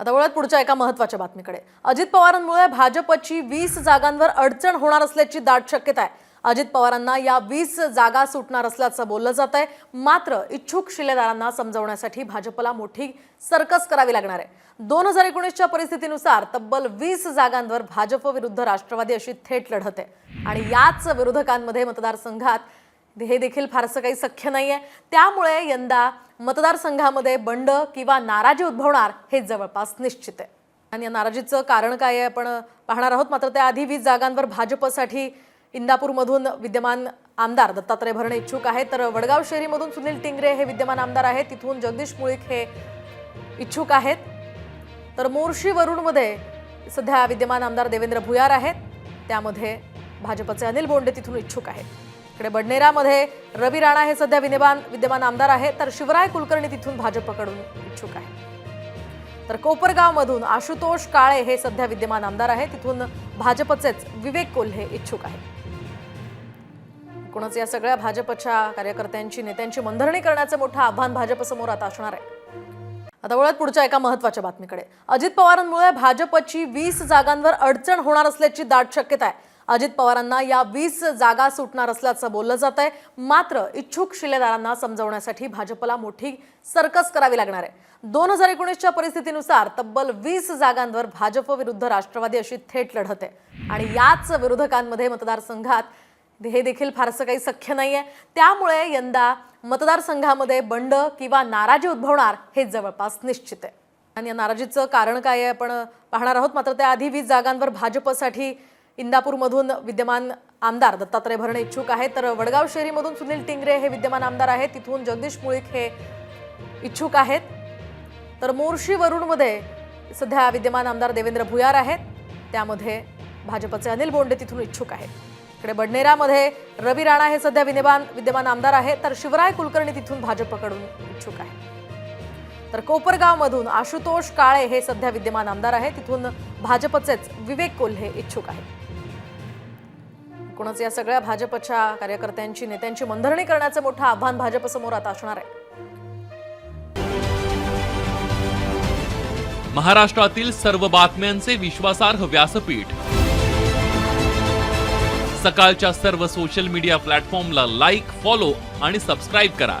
आता वळत पुढच्या एका महत्त्वाच्या बातमीकडे. अजित पवारांमुळे भाजपची वीस जागांवर अडचण होणार असल्याची दाट शक्यता आहे अजित पवारांना या वीस जागा सुटणार असल्याचं बोललं जात आहे मात्र इच्छुक शिलेदारांना समजवण्यासाठी भाजपला मोठी सर्कस करावी लागणार आहे. दोन हजार एकोणीसच्या परिस्थितीनुसार तब्बल वीस जागांवर भाजप विरुद्ध राष्ट्रवादी अशी थेट लढत आहे. आणि याच विरोधकांमध्ये मतदारसंघात हे देखील फारसं काही सख्य आहे त्यामुळे यंदा मतदारसंघामध्ये बंड किंवा नाराजी उद्भवणार हे जवळपास निश्चित आहे. आणि या नाराजीचं कारण काय आहे आपण पाहणार आहोत. मात्र त्याआधी वीस जागांवर भाजपसाठी इंदापूरमधून विद्यमान आमदार दत्तात्रय भरणे इच्छुक आहेत. तर वडगाव शहरीमधून सुनील टिंगरे हे विद्यमान आमदार आहेत. तिथून जगदीश मुळीक हे इच्छुक आहेत. तर मोर्शी वरुणमध्ये सध्या विद्यमान आमदार देवेंद्र भुयार आहेत. त्यामध्ये भाजपचे अनिल बोंडे तिथून इच्छुक आहेत. इकडे बडनेरामध्ये रवी राणा हे सध्या विद्यमान विद्यमान आमदार आहेत तर शिवराय कुलकर्णी तिथून भाजपकडून इच्छुक आहे तर कोपरगावमधून आशुतोष काळे हे सध्या विद्यमान आमदार आहेत तिथून भाजपचेच विवेक कोल्हे इच्छुक आहेत. कोणाच या सगळ्या भाजपच्या कार्यकर्त्यांची नेत्यांची मंधरणी करण्याचं मोठं आव्हान भाजपसमोर आता असणार आहे. आता वळत पुढच्या एका महत्त्वाच्या बातमीकडे. अजित पवारांमुळे भाजपची वीस जागांवर अडचण होणार असल्याची दाट शक्यता आहे. अजित पवारांना या वीस जागा सुटणार असल्याचं बोललं जात आहे. मात्र इच्छुक शिलेदारांना समजवण्यासाठी भाजपला मोठी सर्कस करावी लागणार आहे. दोन हजार एकोणीसच्या परिस्थितीनुसार तब्बल वीस जागांवर भाजप विरुद्ध राष्ट्रवादी अशी थेट लढत आहे. आणि याच विरोधकांमध्ये मतदारसंघात हे देखील फारसं काही सख्य आहे त्यामुळे यंदा मतदारसंघामध्ये बंड किंवा नाराजी उद्भवणार हे जवळपास निश्चित आहे. आणि या नाराजीचं कारण काय आहे आपण पाहणार आहोत. मात्र त्याआधी वीस जागांवर भाजपसाठी इंदापूरमधून विद्यमान आमदार दत्तात्रय भरणे इच्छुक आहेत. तर वडगाव शेरीमधून सुनील टिंगरे हे विद्यमान आमदार आहेत. तिथून जगदीश मुळीक हे इच्छुक आहेत. तर मोर्शी वरुणमध्ये सध्या विद्यमान आमदार देवेंद्र भुयार आहेत. त्यामध्ये भाजपचे अनिल बोंडे तिथून इच्छुक आहेत. इकडे बडनेरामध्ये रवी राणा हे सध्या विद्यमान विद्यमान आमदार आहेत. तर शिवराय कुलकर्णी तिथून भाजपकडून इच्छुक आहेत. तर कोपरगावमधून आशुतोष काळे हे सध्या विद्यमान आमदार आहेत. तिथून भाजपचेच विवेक कोल्हे इच्छुक आहेत. एकूणच या सगळ्या भाजपच्या कार्यकर्त्यांची नेत्यांची मनधरणी करण्याचं मोठं आव्हान भाजपसमोर आता असणार आहे. महाराष्ट्रातील सर्व बातम्यांचे विश्वासार्ह व्यासपीठ. सकाळच्या सर्व सोशल मीडिया प्लॅटफॉर्मला लाईक फॉलो आणि सबस्क्राईब करा.